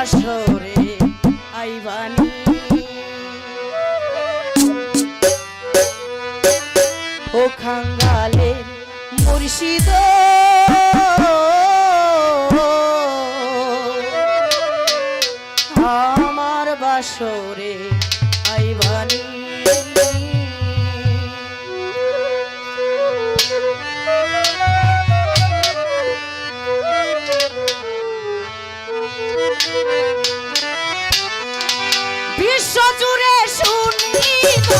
বাসরে আইবানি। ও খাঙ্গালে মুর্শিদ জুড়ে শুনি।